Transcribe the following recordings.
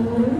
Mm-hmm.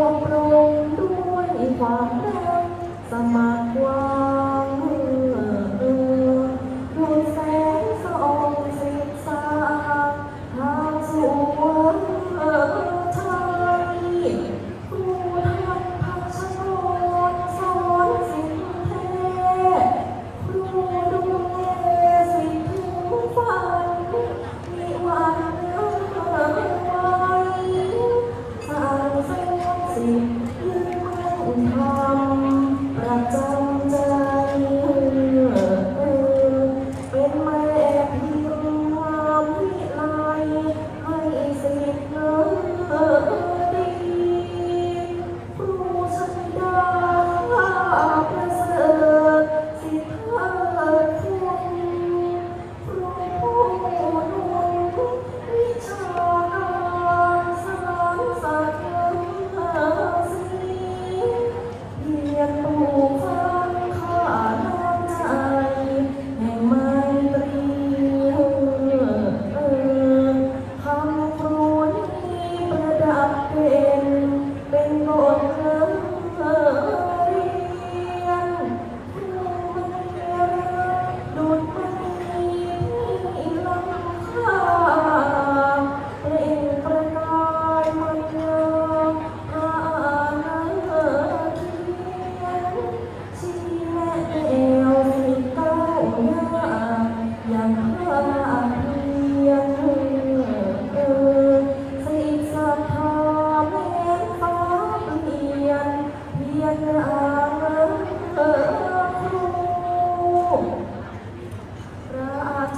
อบรมด้วยความรักสมา